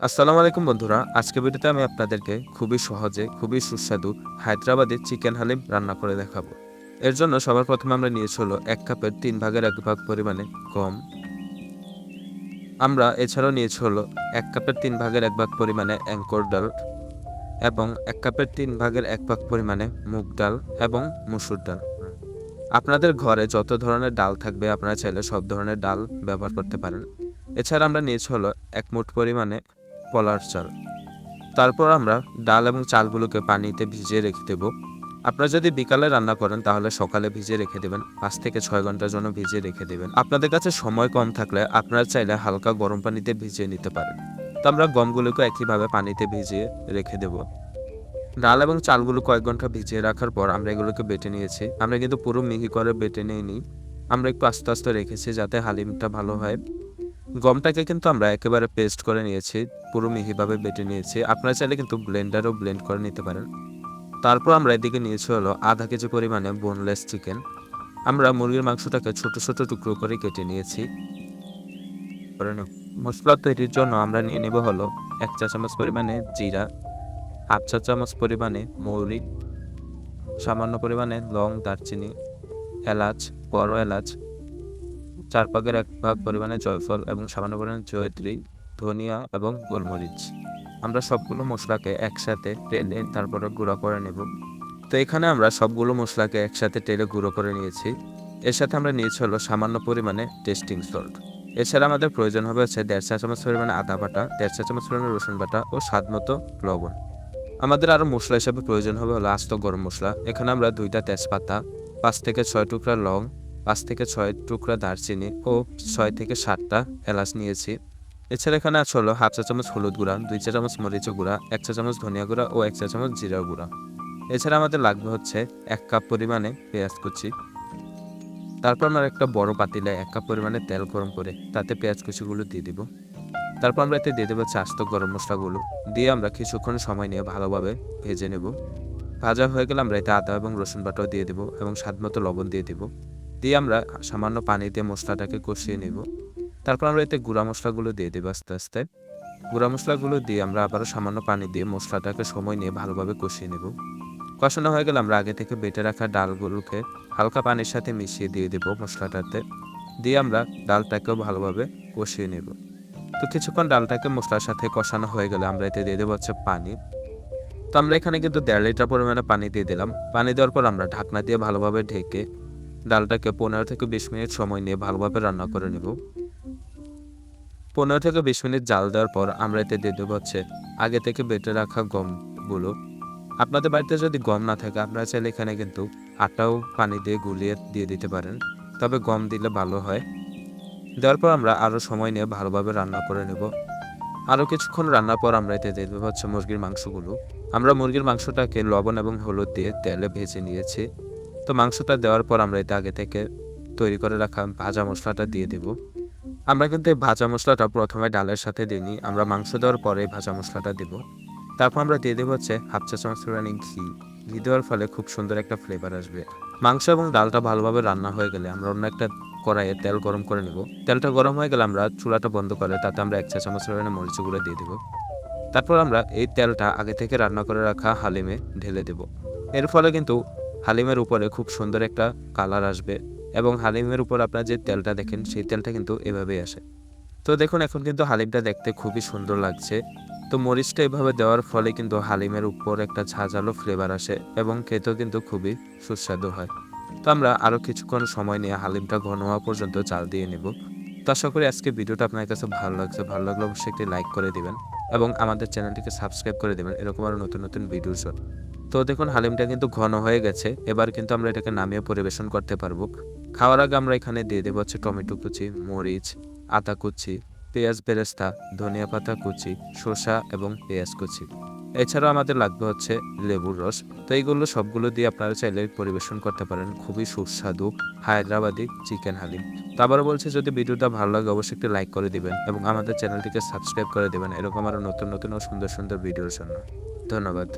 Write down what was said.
আসসালামু আলাইকুম বন্ধুরা আজকে ভিডিওতে আমি আপনাদেরকে খুবই সহজে, খুবই সুস্বাদু হায়দ্রাবাদি চিকেন হালিম রান্না করে দেখাবো। এর জন্য সবার প্রথমে আমরা নিয়েছি হলো এক কাপের তিন ভাগের এক ভাগ পরিমাণে গম। আমরা এছাড়াও নিয়েছি হলো এক কাপের তিন ভাগের এক ভাগ পরিমাণে অ্যাঙ্কর ডাল এবং এক কাপের তিন ভাগের এক ভাগ পরিমাণে মুগ ডাল এবং মুসুর ডাল। আপনাদের ঘরে যত ধরনের ডাল থাকবে, আপনারা চাইলে সব ধরনের ডাল ব্যবহার করতে পারেন। এছাড়া আমরা নিয়েছি হলো এক মুঠ পরিমাণে পলার চাল তারপর আমরা ডাল এবং চালগুলোকে পানিতে ভিজিয়ে রেখে দেব। আপনারা যদি বিকালে রান্না করেন, তাহলে সকালে ভিজিয়ে রেখে দেবেন। পাঁচ থেকে ছয় ঘণ্টার জন্য ভিজিয়ে রেখে দেবেন। আপনাদের কাছে সময় কম থাকলে আপনারা চাইলে হালকা গরম পানিতে ভিজিয়ে নিতে পারেন। তো আমরা গমগুলোকে একইভাবে পানিতে ভিজিয়ে রেখে দেব। ডাল এবং চালগুলো কয়েক ঘণ্টা ভিজিয়ে রাখার পর আমরা এগুলোকে বেটে নিয়েছি। আমরা কিন্তু পুরো মিহি করে বেটে নিইনি। আমরা একটু আস্তে আস্তে রেখেছি যাতে হালিমটা ভালো হয়। গমটাকে কিন্তু আমরা একেবারে পেস্ট করে নিয়েছি, পুরো মিহিভাবে বেটে নিয়েছি। আপনারা চাইলে কিন্তু ব্লেন্ডারও ব্লেন্ড করে নিতে পারেন। তারপর আমরা এদিকে নিয়েছি হলো আধা কেজি পরিমাণে বোনলেস চিকেন আমরা মুরগির মাংসটাকে ছোট ছোট টুকরো করে কেটে নিয়েছি। মশলা তৈরির জন্য আমরা নিয়ে নেব হলো এক চা চামচ পরিমাণে জিরা, হাফ চা চামচ পরিমাণে মৌরি, সামান্য পরিমাণে লং দারচিনি, এলাচ, বড় এলাচ চার ভাগের এক ভাগ পরিমাণে জয়ফল এবং সামান্য পরিমাণে জয়ত্রী, ধনিয়া এবং গোলমরিচ। আমরা সবগুলো মশলাকে একসাথে টেলে তারপরে গুঁড়ো করে নেব। তো এখানে আমরা সবগুলো মশলাকে একসাথে টেলে গুঁড়ো করে নিয়েছি। এর সাথে আমরা নিয়েছি হলো সামান্য পরিমাণে টেস্টিং সল্ট। এছাড়া আমাদের প্রয়োজন হবে হচ্ছে দেড় চা চামচ পরিমাণে আদা বাটা, দেড় চা চামচ পরিমাণে রসুন বাটা ও স্বাদ মতো লবণ। আমাদের আরও মশলা হিসাবে প্রয়োজন হবে হলো আস্ত গরম মশলা। এখানে আমরা দুইটা তেজপাতা, পাঁচ থেকে ছয় টুকরা লং পাঁচ থেকে ছয় টুকরা দারচিনি ও ছয় থেকে সাতটা এলাচ নিয়েছি। এছাড়া এখানে আছে হলো হাফ চা চামচ হলুদ গুঁড়া, দুই চা চামচ মরিচ গুঁড়া, এক চা চামচ ধনিয়া গুঁড়া ও এক চা চামচ জিরা গুঁড়া। এছাড়া আমাদের লাগবে হচ্ছে এক কাপ পরিমাণে পেঁয়াজ কুচি। তারপর আমরা একটা বড় পাতিলে এক কাপ পরিমাণে তেল গরম করে তাতে পেঁয়াজ কুচিগুলো দিয়ে দিব। তারপর আমরা এতে দিয়ে দেবো চাস্ত গরম মশলাগুলো। দিয়ে আমরা কিছুক্ষণ সময় নিয়ে ভালোভাবে ভেজে নেব। ভাজা হয়ে গেলে আমরা এতে আদা এবং রসুন বাটাও দিয়ে দেবো এবং স্বাদ মতো লবণ দিয়ে দেবো। দিয়ে আমরা সামান্য পানি দিয়ে মশলাটাকে কষিয়ে নেব। তারপর আমরা এতে গুঁড়া মশলাগুলো দিয়ে দেবো আস্তে আস্তে। গুঁড়া মশলাগুলো দিয়ে আমরা আবারও সামান্য পানি দিয়ে মশলাটাকে সময় নিয়ে ভালোভাবে কষিয়ে নেব। কষানো হয়ে গেলে আমরা আগে থেকে বেটে রাখা ডালগুলোকে হালকা পানির সাথে মিশিয়ে দিয়ে দেবো মশলাটাতে। দিয়ে আমরা ডালটাকেও ভালোভাবে কষিয়ে নেব। তো কিছুক্ষণ ডালটাকে মশলার সাথে কষানো হয়ে গেলে আমরা এতে দিয়ে দেবো হচ্ছে পানি। তো আমরা এখানে কিন্তু দেড় লিটার পরিমাণে পানি দিয়ে দিলাম। পানি দেওয়ার পর আমরা ঢাকনা দিয়ে ভালোভাবে ঢেকে ডালটাকে পনেরো থেকে বিশ মিনিট সময় নিয়ে ভালোভাবে রান্না করে নেব। পনেরো থেকে বিশ মিনিট জাল দেওয়ার পর আমরা এতে দিয়ে দেবো হচ্ছে আগে থেকে বেটে রাখা গমগুলো। আপনাদের বাড়িতে যদি গম না থাকে, আপনারা চাইলে এখানে কিন্তু আটাও পানি দিয়ে গুলিয়ে দিয়ে দিতে পারেন। তবে গম দিলে ভালো হয়। দেওয়ার পর আমরা আরও সময় নিয়ে ভালোভাবে রান্না করে নেব। আরও কিছুক্ষণ রান্নার পর আমরা এতে দিয়ে দেবো হচ্ছে মুরগির মাংসগুলো। আমরা মুরগির মাংসটাকে লবণ এবং হলুদ দিয়ে তেলে ভেজে নিয়েছি। তো মাংসটা দেওয়ার পর আমরা এটা আগে থেকে তৈরি করে রাখা ভাজা মশলাটা দিয়ে দেব। আমরা কিন্তু এই ভাজা মশলাটা প্রথমে ডালের সাথে দিইনি আমরা মাংস দেওয়ার পরে ভাজা মশলাটা দেব। তারপর আমরা দিয়ে দেবো হচ্ছে হাফ চা চামচ পরিমাণে ঘি। ঘি দেওয়ার ফলে খুব সুন্দর একটা ফ্লেভার আসবে। মাংস এবং ডালটা ভালোভাবে রান্না হয়ে গেলে আমরা অন্য একটা কড়াইয়ে তেল গরম করে নেব। তেলটা গরম হয়ে গেলে আমরা চুলাটা বন্ধ করে তাতে আমরা এক চা চামচ পরিমাণে মরিচ গুঁড়ো দিয়ে দেবো। তারপর আমরা এই তেলটা আগে থেকে রান্না করে রাখা হালিমে ঢেলে দেব। এর ফলে কিন্তু হালিমের উপরে খুব সুন্দর একটা কালার আসবে এবং হালিমের উপর আপনার যে তেলটা দেখেন, সেই তেলটা কিন্তু এভাবেই আসে। তো দেখুন, এখন কিন্তু হালিমটা দেখতে খুবই সুন্দর লাগছে। তো মরিচটা এভাবে দেওয়ার ফলে কিন্তু হালিমের উপর একটা ঝাঁঝালো ফ্লেভার আসে এবং খেতেও কিন্তু খুবই সুস্বাদু হয়। তো আমরা আরও কিছুক্ষণ সময় নিয়ে হালিমটা ঘন হওয়া পর্যন্ত চাল দিয়ে নেব। তো আশা করি আজকে ভিডিওটা আপনার কাছে ভালো লাগছে। ভালো লাগলে অবশ্যই একটি লাইক করে দিবেন। এবং আমাদের চ্যানেলটিকে সাবস্ক্রাইব করে দেবেন, এরকম আরও নতুন নতুন ভিডিওর জন্য তো দেখুন, হালিমটা কিন্তু ঘন হয়ে গেছে। এবার কিন্তু আমরা এটাকে নামিয়ে পরিবেশন করতে পারব। খাওয়ার আগে আমরা এখানে দিয়ে দেবো হচ্ছে টমেটো কুচি, মরিচ আতা কুচি, পেঁয়াজ বেরেস্তা, ধনিয়া পাতা কুচি, শসা এবং পেঁয়াজ কুচি। এছাড়াও আমাদের লাগবে হচ্ছে লেবুর রস। তো এইগুলো সবগুলো দিয়ে আপনারা চাইলে পরিবেশন করতে পারেন। খুবই সুস্বাদু হায়দ্রাবাদি চিকেন হালিম। তো আবারও বলছি, যদি ভিডিওটা ভালো লাগে, অবশ্যই একটি লাইক করে দিবেন এবং আমাদের চ্যানেলটিকে সাবস্ক্রাইব করে দেবেন। এরকম আরও নতুন নতুন ও সুন্দর সুন্দর ভিডিওর জন্য। ধন্যবাদ।